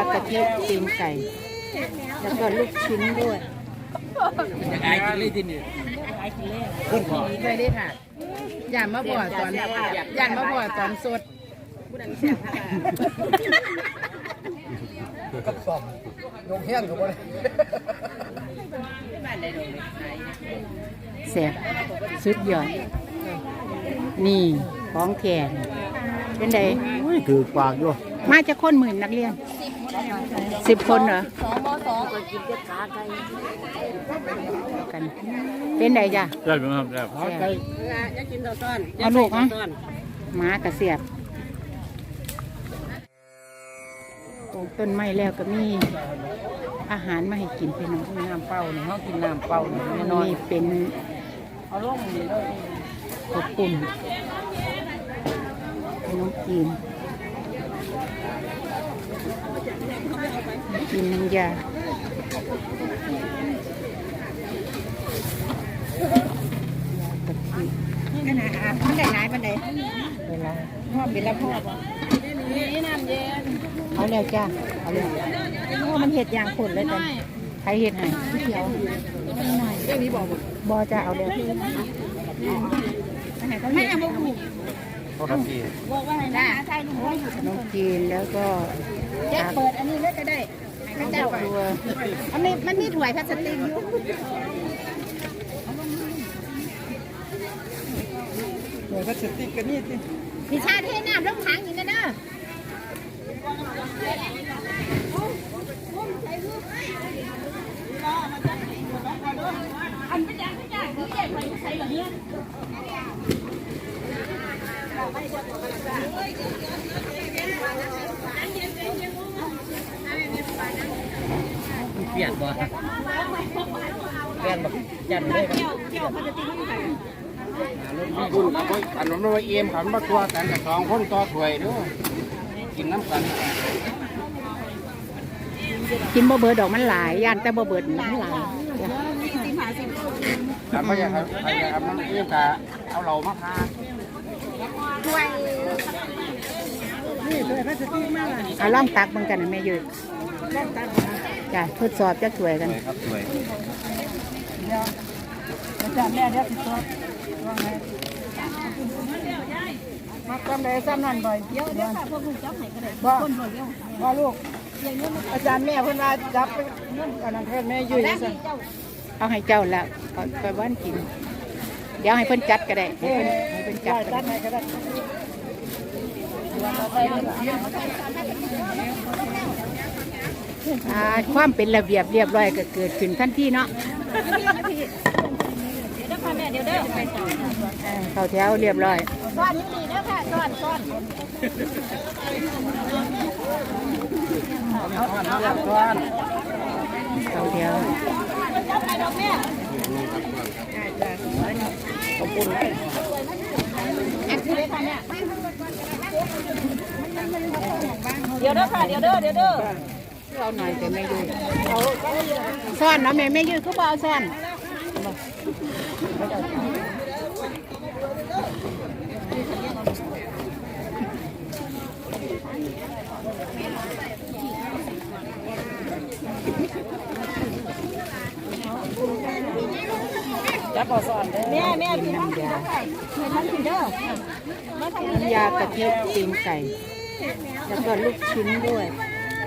ากะทิตีนไก่ แล้วก็ลูกชิ้นด้วยอยากอายกินเลยทีนี้เคยได้ค่ะย่านมะบ่อตอนย่านมะบ่อตอนสดกับสอบลงเฮี้ยนกับบ่ได้แสบสุดยอดนี่ของแขนเป็นไดอุ้ยถือปากอยู่มาจะคนหมื่นนักเรียน สิบคนเหรอกันเป็นไดจ้ะได้ไหมครับได้ปากไก่เอาลูกอะหมากระเสียบปลูกต้นไม้แล้วก็มีอาหารมาให้กินพี่น้องน้ำเปล่านี่เฮากินน้ำเปล่านี่แน่นอนนี่เป็นเอาลงนี่เลยขอบปุ่นขนมจีน กินน้ำยากะทินี่นะอะมันได้หลายมันได้เวลาพ่อเป็นละพ่อบ่นี่น้ำเย็นเอาแล้วจ้าเอาแล้วโอ้มันเห็ดอย่างผลเลยแต่ใครเห็ดให้เขียวหน่อยเรื่องนี้บอกหมดบอจ้าเอาแล้วไม่เอาบอกถูกโทษทีบอกว่าให้นะใช่ลุงว่าอยู่ขนมจีนแล้วก็แจ็คเปิดอันนี้เลยก็ได้ ให้เจ้าอันนี้มันมีถ้วยพลาสติกอยู่หน่วยพลาสติกกันนี่สิมีชาเทน้ำลงถังอยู่นะเด้อเป ลี่ยนบ่เปลี่ยนบ่จันเลยครับคุณอันนั้นว่าเอ็มขันมาตัวกันกับสองคนต่อถ้วยด้วยกินน้ำกันกินบ่เบิดดอกมันหลายย่านแต่บ่เบิดมันหลายจ้ะแล้วก็อยากให้อยากให้น้ำเอ็มกะเอาเหล่ามาทานถ้วยเอาล่องตักเบิ่งกันนะแม่ยืด จ้ะทดสอบจะสวยกันครับถ้วยอาจารย์แม่เดี๋ยวตัวว่าไงมาจำได้ซ้ำนั่นบ่อยเดี๋ยวเดี๋ยวค่ะพวกลูกจับให้ก็ได้คนบ่เดี๋ยวว่าลูก อาจารย์แม่เพิ่นว่าจับไปนู่นอันนั้นเพิ่นแม่ยืนแล้วซะนี่เจ้าเอาให้เจ้าแล้วเอาไปบ้านกิน เดี๋ยวให้เพิ่นจัดก็ได้ให้เพิ่นให้เพิ่นจัดก็จัได้ดให้ก็ได้ อ่าความเป็นระเบียบเรียบร้อยก็เกิดขึ้นทันทีเนาะเดี๋ยวค่ะแม่เดี๋ยวเด้อไปต่อเออเข้าแถวเรียบร้อยซ้อนนี่ดีเด้อค่ะซ้อนซ้อนก้อนเข้าแถวจับไปดอกแม่ขอบคุณให้อันที่เลยค่ะเนี่ยเดี๋ยวเด้อค่ะเดี๋ยวเด้อเดี๋ยวเด้อ เอาหน่อยแต่ไม่ยืดซ่อนเนาะแม่ไม่ยืดเขาบเอาซ่อนจับเอาซ่อนเด้อแม่แม่พี่น้องพี่น้องค่ะแม่ท่านพี่เด้อมาทางนี้น้ำยากะทิตีนไก่แล้วก็ลูกชิ้นด้วย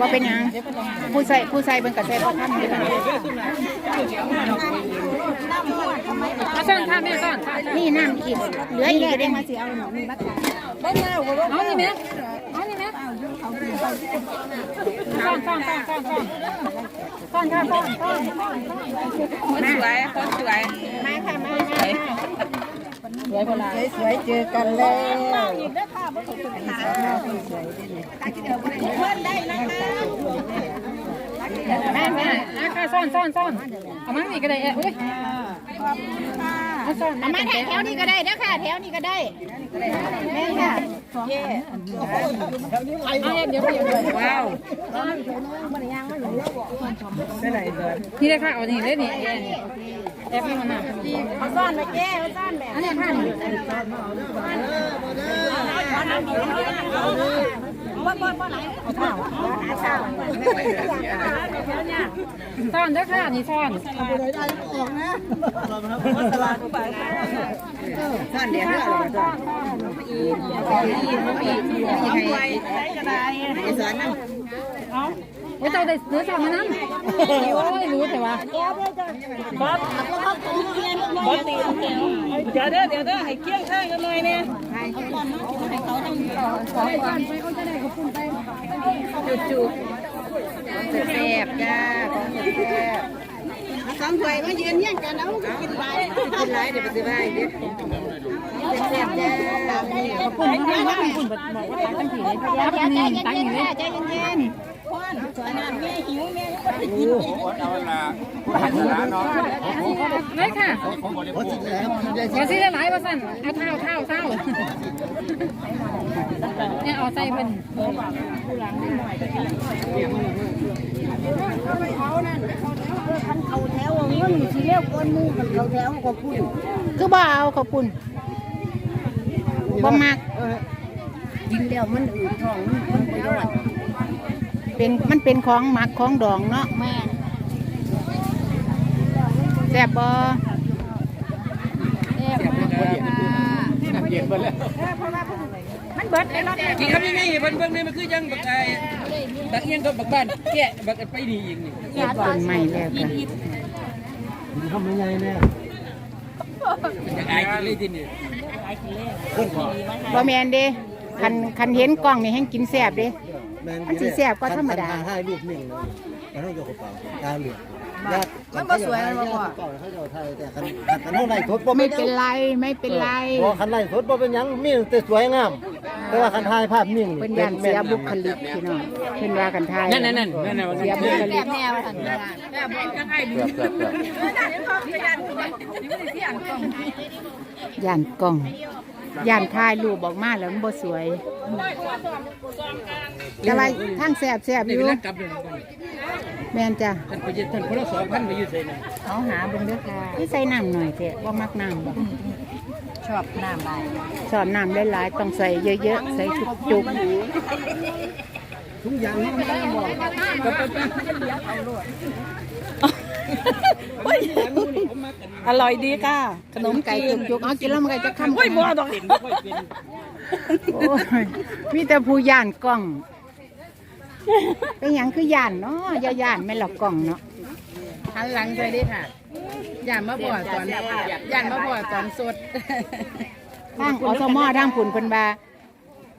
บ่เป็นหยังผู้ใส่ผู้ใส่เป็นกระแสบ่ทันเลยซ่อนค่ะแม่ซ่อนนี่น้ำอีกเหลืออีกได้มาสิเอาหนูมีบัตรได้แม่เอานี่แม่เอานี่แม่ซ่อนซ่อนซ่อนซ่อนซ่อนซ่อนค่ะซ่อนซ่อนคนสวยคนสวยมาค่ะมามา สวยสวยเจอกันแล้วอีกเด้อค่ะบ่ถูกค่ะเพื่อนได้นะคะแม่แม่อะค่ะซ่อนซ่อนซ่อนเอามานี่ก็ได้เอ้ยอุ้ยเอาซ่อนเอามาแถวนี้ก็ได้เด้อค่ะแถวนี้ก็ได้แม่ค่ะเอาเดี๋ยวเดี๋ยวเดี๋ยวว้าวนี่เลยค่ะเอานี่เลยนี่ แอบนี่มันน่ะเอาซ่อนไปแก้เอาซ่อนแบบอันนี้ค่ะบ่บ่บ่ไหลเอาเท้าหาเท้าซ่อนเด้อค่ะนี่ซ่อนซ่อนเดี๋ยวซ่อนซ่อนซ่อนอีกอีกอีกอีกไงไอ้สอนนั่นเอา ไว้เจ้าได้เนื้อซ่อนมานั่นโอ้ยรู้แต่ว่าเดี๋ยวเด้อเดี๋ยวเด้อให้เคี่ยงข้างกันหน่อยเนี่ยจุดแซ่บจ้าของแซ่บสองถ้วยมายืนเยี่ยงกันเอากินไปกินไรเดี๋ยวไปซื้อไปเดี๋ยวแซ่บจ้าขอบคุณมากขอบคุณบอกว่าตั้งกี่เลยเดี๋ยวใจตั้งเย็นกี่ๆเลยค่ะใจเย็นๆ พอนสวยน้ำแม่หิวแม่ก็ไปกินอาเวลาผู้หันร้านเนาะเลยค่ะมบ่ได้พูดขอซื้อหลายว่าสั่นเอาเท่าเท่าเท่าเนี่ยเอาใจเป็นคันเขาแถวเงินสิเรียกคนหมู่กันเขาแถวก็พูดคือบ่เอาขอบคุณบ่มักกินแล้วมันอืดท้องมันมันบ่ยอด เป็นมันเป็นของหมักของดองเนาะแม่แซ่บบ่แซ่บเย็นไปแล้วมันเบิดไปแล้วจริงครับนี่นี่เบิ่งเบิ่งนี่มันคือยังบักไอ้บักเอียงกับบักบ้านแกะบักไปนี่อีกนี่ต้นไม้แล้วกันทำยังไงเนี่ยอยากอายกินเลยทีนี่บ่แม่นเด้คันคันเห็นกล้องนี่แฮงกินแซ่บเด้ มันสิแซ่บกว่าธรรมดาให้รูปหนึ่งเลยแล้วให้ยกกระเป๋าตาเหลือกมันบ่สวยมันบ่พอ เก่าเขาจะไทยแต่คันคันเท่าไรทดบ่ไม่เป็นเป็นไรไม่เป็นไรพอคันไรทดบ่เป็นหยังมีแต่สวยงาม แต่ว่าคันถ่ายภาพนิ่งเป็นยันเสียบุคลิกพี่น้องเพิ่นว่ากันทายนั่นนั่นนั่นนั่นนั่นเสียบุคลิก แนวสั่นเกือบเกือบเกือบย่านกล้อง ย่านถ่ายรูปออกมาแล้วมันบ่สวย แต่ว่าทางแซ่บแซ่บอนี่ยู่ เป็นกลับเลยแม่นจ้ะท่านไปยึดท่านพลสองพันไปอยู่ไสน่ะเอาหาเบิ่งเด้อค่ะพี่ใส่น้ำหน่อยเถอะบ่มักน้ำบ่ชอบน้ำลายสอนน้ำหลายๆต้องใส่เยอะๆ ใส่จุกทุกอย่างนี่ไม่ได้บอก อร่อยดีค่ะขๆนมไก่จีนจุกๆเอากินแล้วมันก็จะค้ำโอ้ยบัวดอกโอ้ยมีแต่ผู้ย่านกล้อง เป็นหยังคือย่านเนาะอย่าย่านแม่นหรอกกล้องเนาะหันหลังไปได้ค่ะย่านมาบ่อตอนย่านมาบ่อตอนสดทางอสมอทางผุนเพิ่นว่า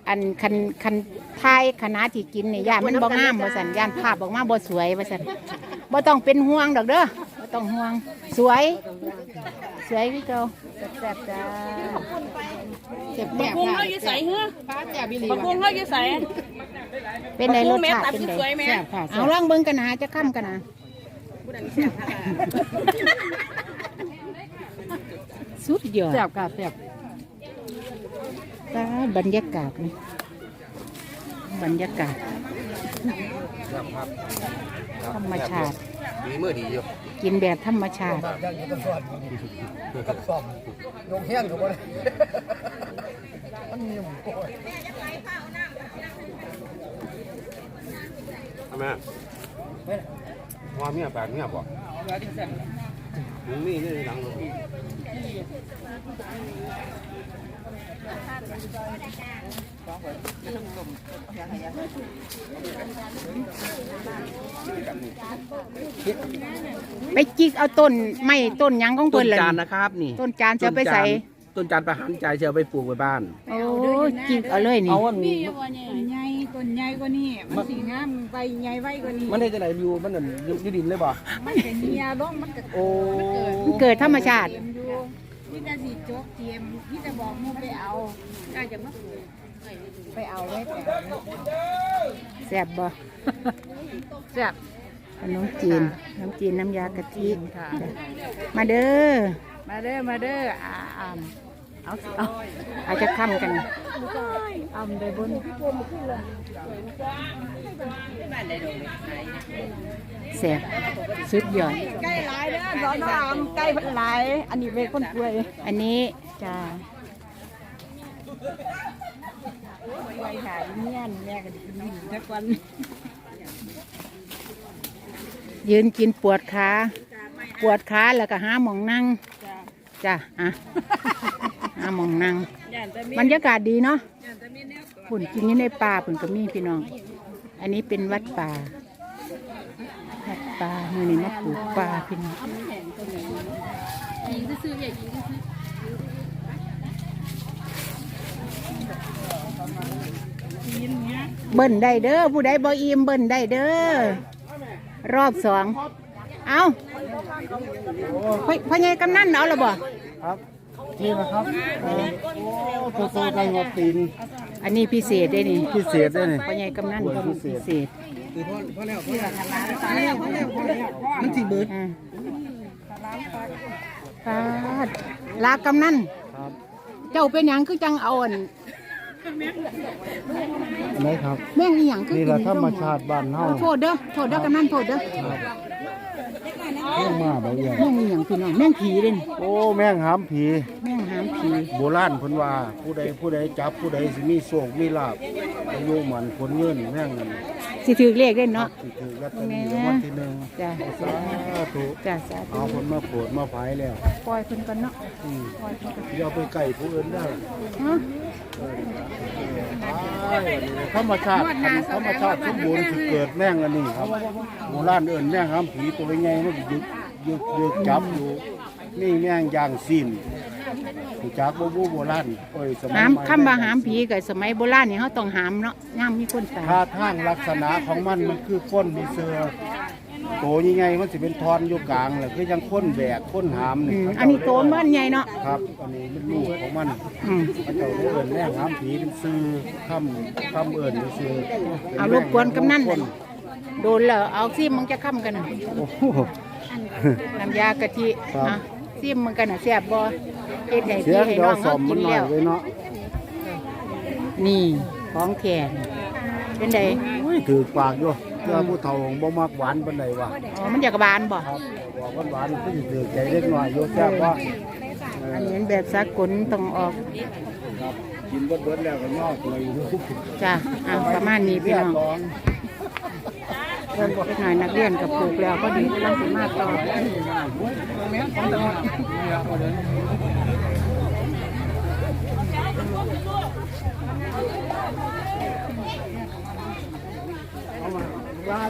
อันคันคันทายคณะที่กินนี่ย่านมันบ่งามบ่ซั่นย่านภาพออกมาบ่สวยว่าซั่นบ่ต้องเป็นห่วงดอกเด้อบ่ ต้องห่วง สวย สวยพี่เจ้าแซ่บๆจ้าเจ็บแซ่บกุ้งค่ะเขาอยู่ใส่เฮ้อป้าแจ่บิลีบักกุ้งเขาอยู่ใส่เป็นไดรสชาติเป็นไดสวยไหมแซ่บค่ะเอาลองเบิ่งกันนะจะค้ำกันนะสุดยอดแซ่บค่ะแซ่บตาบรรยากาศนี่ บรรยากาศ ธรรมชาติมีมือดีอยู่กินแบบธรรมชาติกับซ่อมยงเฮี้ยนก็บ่ได้แม่ว่าเมียแปลกเมียบ่มึงมีนี่หลังรถ ไปจิกเอาต้นไม้ต้นหยังของต้เพิ่นนล่ะจานนะครับ นี่ต้นจานจะเอาไปใส่ต้นจานประหารใจจะเอาไปปลูกไว้บ้าน โอ้จิกเอาเลยนี่เอาอันนี้ใหญ่ต้นใหญ่กว่านี้มันสีงามใบใหญ่ไว้กว่านี้มันได้จะไหนอยู่มันนั่นอยู่อยู่ดินเลยบ่มันเป็นเมียร้องมันก็โอ้มันเกิดธรรมชาติ เตรียมอยู่พี่จะสีโจ๊กเตรียมพี่จะบอกมูไปเอาก็จะมา ไปเอาไว้แต่แซ่บบ่ แซ่บ ขนมจีนขนมจีนน้ำยากะทิจ้ะมาเด้อ มาเด้อ มาเด้ออ่าอ่าเอาเอาอาจจะค้ำกันเอาไปบนแสบสุดยอด ใกล้หลายเด้อสอนรามใกล้พันหลาย อันนี้เป็นคนป่วย อันนี้จ้า ป่วยหายเมียนแม่ก็ไดีกินทุกวันยืนกินปวดขาปวดขาแล้วก็หาหมองนั่งจ้ะอะหาหมองนั่งย่านแต่มีบรรยากาศดีเนาะย่านแต่มีแนวก่อนผุ่นกินอยู่ในป่าผุ่นก็มีพี่น้อง อันนี้เป็นวัดป่าวัดป่ามือนี้มาปลูกป่าพี่น้อง เบิ้นได้เด้อผู้ใดบ่อิ่มเบิ้นได้เด้อรอบสองเอาพ่อพ่อใหญ่กำนันเอาละบ่ครับนี่นะครับโอ้ตัวโตได้หัวตีนอันนี้พิเศษได้นี่พิเศษได้นี่พ่อใหญ่กำนันก็พิเศษมันสิเบิดอ่าปาดลากำนันครับเจ้าเป็นหยังคือจังเอาอันอัน ไหนครับ แม่งอีหยังคือนี่กิแหละนธรรมชาติบ้านเฮาโทษเด้อโทษเด้อกำนันโทษเด้อเรื่องมาแบบนี้แม่งอีหยังพี่น้องแม่งผีเด่นโอ้แม่งหามผี แม่งหามผีโบราณเพิ่นว่า ผู้ใดผู้ใดจับผู้ใดสิมีโชคมีลาภอายุหมันผลเงินแม่งนั่นสิถือเลขเด่นเนาะสิถือลอตเตอรี่รางวัลที่หนึ่งจ้ะสาธุจ้ะสาธุเอาคนมาโปรดมาภายแล้วปล่อยเพิ่นก่อนเนาะอืมปล่อยเพิ่นก่อนอย่าไปใกล้ผู้อื่นได้ฮะ ธรรมชาติธรรมชาติสมบูรณ์สิเกิดแม่งอันนี้ครับโบราณเอิ้นแม่งหามผีตัวใหญ่มันยึกยึกยึกจับอยู่นี่แม่งย่างซีนรู้จักบ่บูโบราณโอ้ยสมัยหามใหม่คำว่าหามผีก็สมัยโบราณนี่เฮาต้องหามเนาะย่ามมีคนตายท่าทางลักษณะของมันมันคือคนมีเสือ โตยังไงมันสิเป็นทอนอยู่กลางแหละคือยังคนแบกคนหามอืนี่มเขาอันนี้โตมันใหญ่เนาะครับ อันนี้มันลูกของมันอืม เขาเจ้าได้เอิ้นแม่งหามผีเป็นซื้อคำคำเอิ้นเป็นซื้อเอารบกวนกำนันเลยโดนแล้วเอาซิมมึงจะค้ำกันน่ะโอ้โห น้ำยากะทิครับอะซิมมันกันน่ะแซ่บบ่เฮ็ดให้เสีพี่ยงให้เดี๋ยน้วองสอเฮามมักินนหน่อแล้ยวไว้เนาะนี่ของแท้นี่เป็นได อุ้ยถือปากอยู่ เจ้าผู้เฒ่าบ่มักหวานปานใดวะอ๋อมันอยากบานบ่ครับบอกหวานๆคือสิถือใจเล็กน้อยอยู่แซ่บว่าอันนี้เป็นแบบสากลต้องออกครับกินเบิดๆแล้วก็งอกเลยอยู่จ้ะอะประมาณนี้พี่น้องร้องเล็กน้อยนักเรียนกับปลูกแล้วก็ดีกำลังสิมาต่อ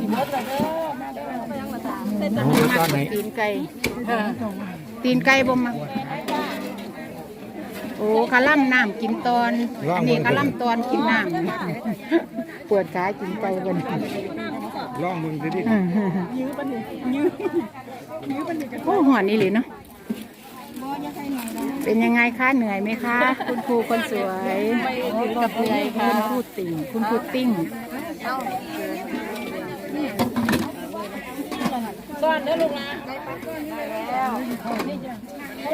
สีมดละเด้มาเด้อมายัล้าเส้นตะกี้ตีนไก่ตีนไก่บ่มาโอ้คาล่ำน้ำกินตอนนี่คาล่ำตอนกินน้ำปวดขากินไก่บนล่องมึงดิยื้อปันยื้อยื้อปันโอ้หอนนี่เลยเนาะเป็นยังไงคะเหนื่อยไหมคะ คุณครูคนสวยคุณครูติ่งคุณครูติ่ง กับเหนื่อยค่ะคุณครูติ่งคุ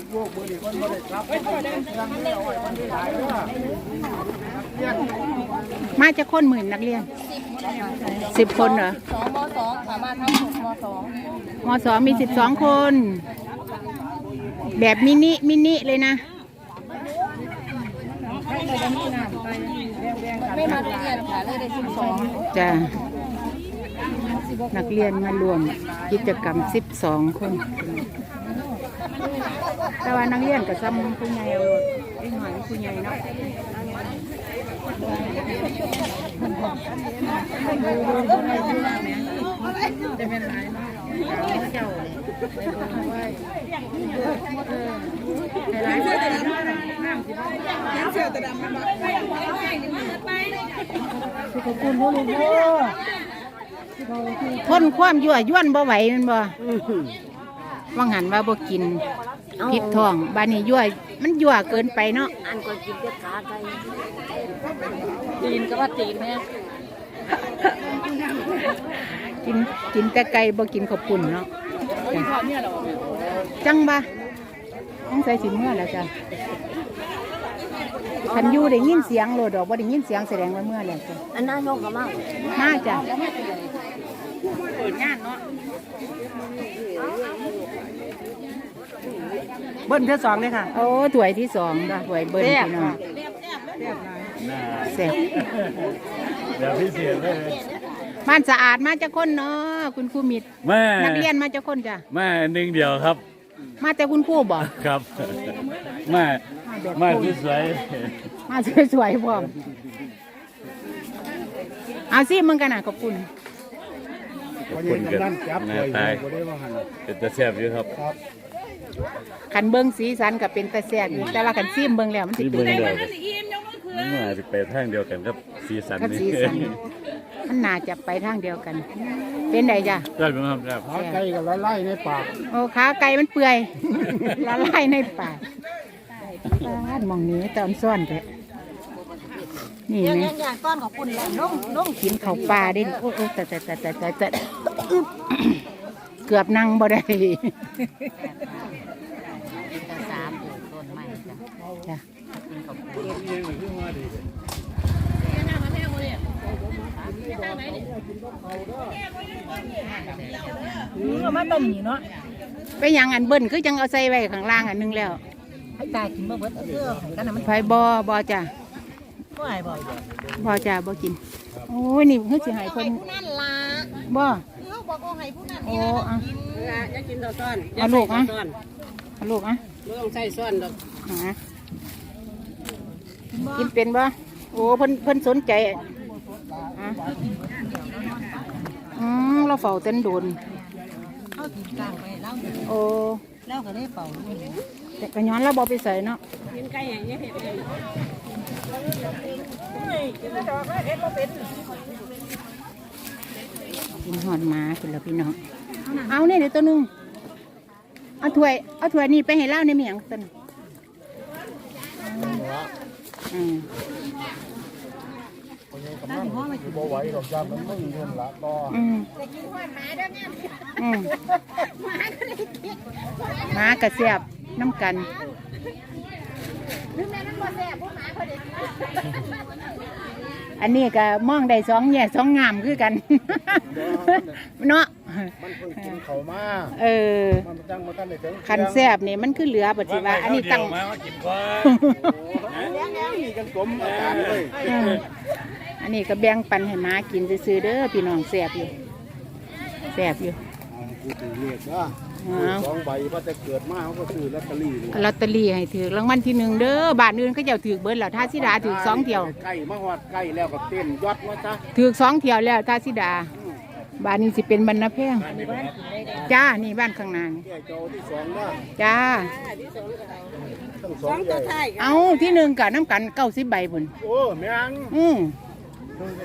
ณครูติ้งมาจะคนหมื่นนักเรียนสิบคนเหรอสองมสองสามารถทั้งหกมสองมสองมีสิบสองคน แบบมินิมินิเลยนะไม่มาเรียนค่ะเลยได้สิบสองจ้ะ นักเรียนมารวมกิจกรรมสิบสองคน แต่ว่านักเรียนกับซ้ำผู้ใหญ่เอาไอ้หน่อยผู้ใหญ่เนาะ ทนความยั่วยวนบ่ไหวแมันบ่ว่างหันว่าบ่กินพิษท้องบานนี้ยั่วมันยั่วเกินไปเนาะอันก็กินแต่ขาไก่ตีนก็ว่าตีนแม่กินกินแต่ไก่บ่กินข้าวปุ้นเนาะจ้ะจังบ่ต้องใส่สิเมื่อแล้วจ้ะคันอยู่ได้ยินเสียงโลดดอกบ่ได้ยินเสียงแสดงว่าเมื่อแล้วจ้ะอันนั้นนกก็มามาจ้ะ เปิดงานเนาะเบิ้ลเท่าสองเลยค่ะ โอ้ถ้วยที่สองจ้ะถ้วยเบิ้ลพี่น้องแซ่บเดี๋ยวพิเศษเลยบ้านสะอาดมาจากคนเนาะคุณครูมิตรแม่นักเรียนมาจากคนจ้ะแม่หนึ่งเดียวครับ มาแต่คุณครูบ่ครับแม่แม่ที่สวยมาสวยๆพร้อมเอาสิมึงกันน่ะขอบคุณ พอดีกำนันจับเลยบ่ได้ว่าหันเป็นตะแซ่บอยู่ครับคันเบิ้งสีสันกับเป็นตาแซ่บอยู่แต่ว่าคันซิมเบิ้งแล้วมันสิที่เป็เบิ่นงเดียวกันมันอาจจะไปทางเดียวกันครับสีสันกับนี่สีสันมันน่าจะไปทางเดียวกัน เป็นไดจ้ะ ได้ไหมครับครับขาไก่ก็ละลายในปากโอ้ขาไก่มันเปื่อย ละลายในปากบ้านหมองนี้ตอนซ่อนเถอะ นี่ยังไหมยังอย่างก้อนของคุณแหละลงลงกินข้าวปลาเด่นโอ้โอ้แต่แต่แต่แต่แต่แต่เกือบนั่งบ่ได้สามต้นไม้จ้ะจ้ะก็มาต้มนี่เนาะไปหยังอันเบิ้นคือจังเอาใส่ไว้ข้างล่างอันหนึงแล้วให้ตายกินบ่เบิดเอาเด้อให้กันน่ะมันไฟบอบอจ้ะ บ่ให้บ่บอจ้ะบอกิน โอ้ยนี่เฮ้ยสิใหายคนผู้นั่นล่ะบ่เฮาบอกว่าให้ผู้นั้นโอ้อะจะกินต่อซ้อนเอาลูกอะเอาลูกอะไม่ต้องใส่ซ้อนดอกหากินเป็นบ่โอ้เพิ่นเพิ่นสนใจอะอืมเราเฝ้าเต้นโดนเฮากินกลางไปแล้วโอ้แล้วก็ได้เป่าแต่กระย้อนเราบอไปใส่เนาะกินไก่อย่างเงี้ยเผ็ดเลย กินหอดหมาคุณละพี่น้อง เอาเนี่ยเดี๋ยวตัวหนึง เอาถ้วย เอาถ้วยนี่ไปให้เล่าในเมียงตัวหนึงอืมบ่ไหวดอกยามมันมึงเงินละก็อืมอืมหมากระเสียบน้ำกัน อันนี้ก็มองได้สองแง่สองงามคือกัน เนาะมันเพิ่งกินเขาวมาเออมันจังมาทันได้ถึงคันแซบนี่มันคือเหลือปัจจุบันอันนี้ตั้งมากินก่อนนี่จังสมอาการเลยอืมอันนี้ก็แบ่งปันให้หมากินซื้อๆเด้อพี่น้องแซบอยู่แซบอยู่กูถือเลขนะอ้าว สองใบว่าจะเกิดมาเขาก็ซื้อลอตเตอรี่นี่ลอตเตอรี่ให้ถือรางวัลที่หนึ่งเด้อบ้านอื่นก็เจ้าถือเบิดแล้วท่าสิดาถือสองเที่ยวใกล้มาฮอดใกล้แล้วก็เต้นยอดว่าจ้ะถือสองเที่ยวแล้วท่าสิดาบ้านนี้สิเป็นบรรณแพงจ้านี่บ้านข้างหน้านี่แก่เจ้าที่สองว่าจ้าทั้งสองใหญ่เอาที่หนึ่งกับน้ำกันเก้าสิบใบพุ่นโอ้แม่งอืม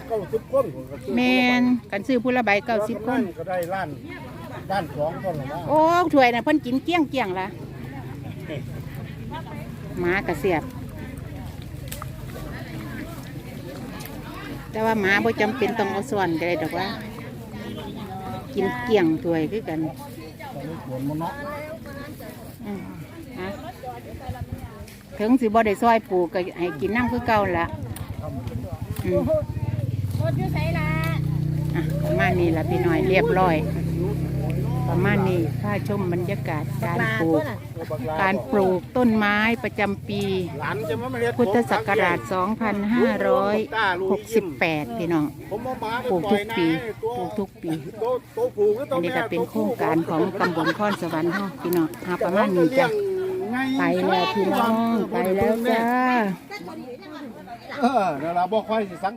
เก้าสิบคนก็ซื้อแมนกันซื้อผู้ละใบเก้าสิบคน ก็ได้ล้าน ด้านสองคนหรอวะโอ้ถ้วยน่ะเพิ่นกินเกลี้ยงเกลี้ยงละหมากระเสียบ แต่ว่าหมาบ่จำเป็นต้องเอาส่วนก็ได้ดอกว่า กินเกลี้ยงถ้วยคือกันตอนนี้ฝนมันเนาะอืมฮะถึงสิบ่ได้ซอยปลูกก็ให้กินน้ำคือเก่าละอืมหมดอยู่ไสล่ะอะประมาณนี้ละพี่น้อยเรียบร้อย ประมาณนี้ถ้าชมบรรยากาศการปลูก การปลูกต้นไม้ประจำปีหลานจะมาเฮ็ดพุทธศักราช 2568 พี่น้องผมเอาหมาไปปลูกปล่ทุอยกนะปีตัวปลูกทุกปีตัวตัวผูก็ตัอัวนนี้แม่ก็เป็นโครงการของตำบลข้อนสวรรค์เฮาพี่น้องหาประมาณนี้นี้จ้ะไปแล้วพี่น้องไปแล้วจ้าเออเดี๋ยวเราบ่ค่อยสิสัง